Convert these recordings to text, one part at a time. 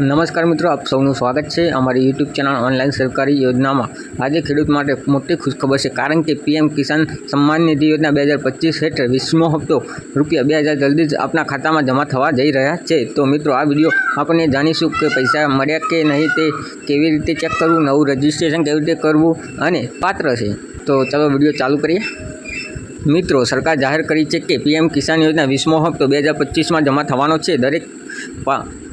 નમસ્કાર મિત્રો, આપ સૌનું સ્વાગત છે અમારી યુટ્યુબ ચેનલ ઓનલાઈન સરકારી યોજનામાં. આજે ખેડૂત માટે મોટી ખુશખબર છે, કારણ કે પીએમ કિસાન સન્માન નિધિ યોજના બે હજાર પચીસ હેઠળ વીસમો હપ્તો રૂપિયા બે હજાર જલ્દી જ આપના ખાતામાં જમા થવા જઈ રહ્યા છે. તો મિત્રો, આ વીડિયો આપણે જાણીશું કે પૈસા મળ્યા કે નહીં તે કેવી રીતે ચેક કરવું, નવું રજિસ્ટ્રેશન કેવી રીતે કરવું અને પાત્ર છે. તો ચાલો વીડિયો ચાલુ કરીએ. મિત્રો, સરકાર જાહેર કરી છે કે પીએમ કિસાન યોજના વીસમો હપ્તો બે હજાર પચીસમાં જમા થવાનો છે. દરેક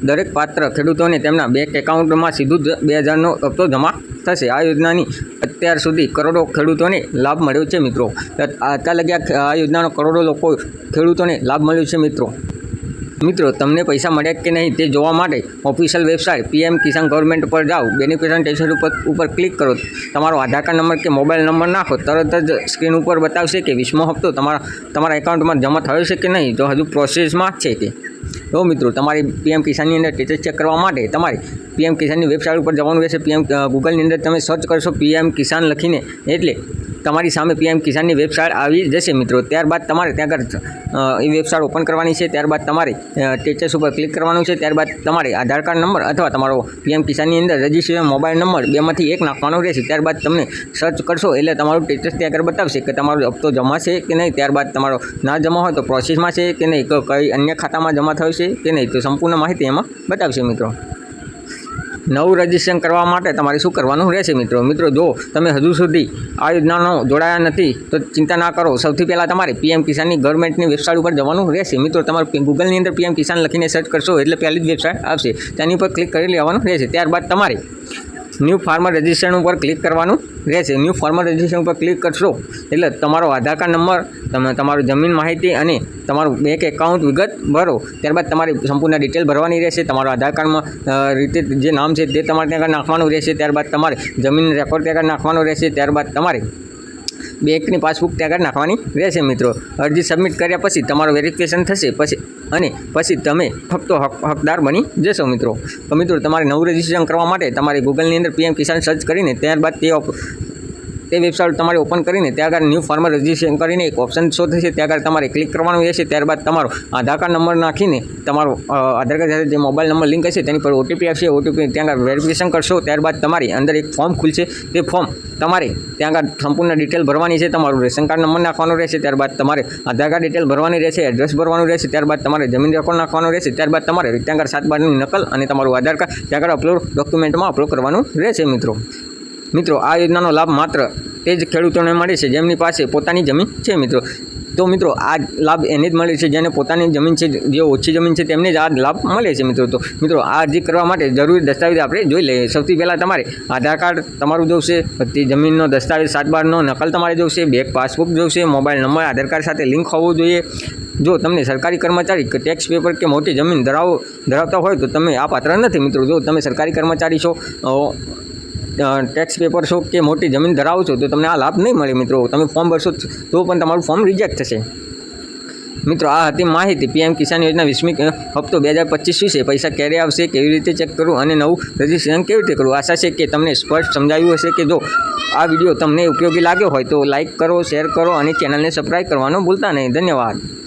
દરેક પાત્ર ખેડૂતોને તેમના બેંક એકાઉન્ટમાં સીધું જ બે હજારનો હપ્તો જમા થશે. આ યોજનાની અત્યાર સુધી કરોડો ખેડૂતોને લાભ મળ્યો છે, મિત્રો. અત્યાર લગ્યા આ યોજનાનો કરોડો લોકો ખેડૂતોને લાભ મળ્યો છે, મિત્રો. મિત્રો, તમને પૈસા મળ્યા કે નહીં તે જોવા માટે official website PM Kisan government પર જાઓ. બેનિફિશિયરી ઉપર ઉપર ક્લિક કરો. તમારો આધાર કાર્ડ નંબર કે મોબાઈલ નંબર નાખો. તરત જ સ્ક્રીન ઉપર બતાવશે કે વીસમો હપ્તો તમારા તમારા એકાઉન્ટમાં જમા થયો છે કે નહીં. તો હજુ પ્રોસેસમાં છે કે તો મિત્રો, તમારી પીએમ કિસાનની અંદર સ્ટેટસ ચેક કરવા માટે તમારે પીએમ કિસાનની વેબસાઇટ ઉપર જવાનું રહેશે. પીએમ ગૂગલની અંદર તમે સર્ચ કરશો પીએમ કિસાન લખીને. એટલે તમારી સામે પીએમ કિસાનની વેબસાઇટ આવી જશે મિત્રો. ત્યારબાદ તમારે ત્યાં આગળ એ વેબસાઇટ ઓપન કરવાની છે. ત્યારબાદ તમારે સ્ટેટસ ઉપર ક્લિક કરવાનું છે. ત્યારબાદ તમારે આધાર કાર્ડ નંબર અથવા તમારો પીએમ કિસાનની અંદર રજિસ્ટ્રેશન મોબાઈલ નંબર બેમાંથી એક નાખવાનો રહેશે. ત્યારબાદ તમને સર્ચ કરશો એટલે તમારું સ્ટેટસ ત્યાં આગળ બતાવશે કે તમારો હપ્તો જમા છે કે નહીં. ત્યારબાદ તમારો ના જમા હોય તો પ્રોસેસમાં છે કે નહીં. કઈ અન્ય ખાતામાં જમા થયું છે કે નહીં. તો સંપૂર્ણ માહિતી એમાં બતાવશે મિત્રો. નવું રજિસ્ટ્રેશન કરવા માટે તમારે શું કરવાનું રહેશે મિત્રો? મિત્રો, જો તમે હજુ સુધી આ યોજનાનો જોડાયા નથી, તો ચિંતા ના કરો. સૌથી પહેલાં તમારે પીએમ કિસાનની ગવર્મેન્ટની વેબસાઇટ ઉપર જવાનું રહેશે. મિત્રો, તમારે ગૂગલની અંદર પીએમ કિસાન લખીને સર્ચ કરશો, એટલે પહેલી જ વેબસાઇટ આવશે. તેની ઉપર ક્લિક કરી લેવાનું રહેશે. ત્યારબાદ તમારે ન્યૂ ફાર્મર રજિસ્ટ્રેશન ઉપર ક્લિક કરવાનું રહેશે. ન્યૂ ફાર્મર રજિસ્ટ્રેશન ઉપર ક્લિક કરશો એટલે તમારો આધાર કાર્ડ નંબર તમે તમારું જમીન માહિતી અને તમારું બેંક એકાઉન્ટ વિગત ભરો. ત્યારબાદ તમારી સંપૂર્ણ ડિટેલ ભરવાની રહેશે. તમારું આધાર કાર્ડમાં રીતે જે નામ છે તે તમારે ત્યાં નાખવાનું રહેશે. ત્યારબાદ તમારે જમીન રેકોર્ડ ત્યાં નાખવાનું રહેશે. ત્યારબાદ તમારે બેંકની પાસબુક ત્યાં આગળ નાખવાની રહેશે મિત્રો. અરજી સબમિટ કર્યા પછી તમારું વેરિફિકેશન થશે. પછી અને પછી તમે ફક્ત હક, હકદાર બની જશો મિત્રો. તો મિત્રો, તમારે નવું રજિસ્ટ્રેશન કરવા માટે તમારે ગૂગલની અંદર પીએમ કિસાન સર્ચ કરીને ત્યારબાદ તે તે વેબસાઇટ તમારે ઓપન કરીને ત્યાં આગળ ન્યૂ ફાર્મર રજિસ્ટ્રેશન કરીને એક ઓપ્શન શો થશે, ત્યાં આગળ તમારે ક્લિક કરવાનું રહેશે, ત્યારબાદ તમારો આધાર કાર્ડ નંબર નાખીને તમારો આધાર કાર્ડ સાથે જે મોબાઈલ નંબર લિંક હશે તેની પર ઓટીપી આપશે ઓટીપી ત્યાં આગળ વેરિફિકેશન કરશો, ત્યારબાદ તમારી અંદર એક ફોર્મ ખુલશે, તે ફોર્મ તમારે ત્યાં આગળ સંપૂર્ણ ડિટેલ ભરવાની છે, તમારું રેશન કાર્ડ નંબર નાખવાનો રહેશે, ત્યારબાદ તમારે આધાર કાર્ડ ડિટેલ ભરવાની રહેશે, એડ્રેસ ભરવાનું રહેશે, ત્યારબાદ તમારે જમીન રેકોર્ડ નાખવાનું રહેશે, ત્યારબાદ તમારે ત્યાં આગળ સાત બારની નકલ અને તમારું આધાર કાર્ડ ત્યાં આગળ અપલોડ ડોક્યુમેન્ટમાં અપલોડ કરવાનું રહેશે મિત્રો. મિત્રો, આ યોજનાનો લાભ માત્ર તે જ ખેડૂતોને મળે છે જેમની પાસે પોતાની જમીન છે મિત્રો. તો મિત્રો, આ લાભ એને જ મળે છે જેને પોતાની જમીન છે, જે ઓછી જમીન છે તેમને જ આ લાભ મળે છે મિત્રો. તો મિત્રો, આ અરજી કરવા માટે જરૂરી દસ્તાવેજ આપણે જોઈ લઈએ. સૌથી પહેલાં તમારે આધાર કાર્ડ તમારું જોશે પછી જમીનનો દસ્તાવેજ સાત બારનો નકલ તમારે જોશે, બેંક પાસબુક જોશે, મોબાઈલ નંબર, આધાર કાર્ડ સાથે લિંક હોવું જોઈએ. જો તમને સરકારી કર્મચારી કે ટેક્સ પેપર કે મોટી જમીન ધરાવો, ધરાવતા હોય તો તમે આ પાત્ર નથી મિત્રો. જો તમે સરકારી કર્મચારી છો ટેક્સ પેપર છો કે મોટી જમીન ધરાવો છો તો તમને આ લાભ નહીં મળે મિત્રો. તમે ફોર્મ ભરશો તો પણ તમારું ફોર્મ રિજેક્ટ થશે. મિત્રો, આ હતી માહિતી. પીએમ કિસાન યોજના વીસમી હપ્તો બે હજાર પચીસ વિશે. પૈસા ક્યારે આવશે, કેવી રીતે ચેક કરવું અને નવું રજીસ્ટ્રેશન કેવી રીતે કરવું? આશા છે કે તમને સ્પષ્ટ સમજાવ્યું હશે કે જો આ વીડિયો તમને ઉપયોગી લાગ્યો હોય તો લાઇક કરો શેર કરો અને ચેનલને સબસ્ક્રાઈબ કરવાનું ભૂલતા નહીં. ધન્યવાદ.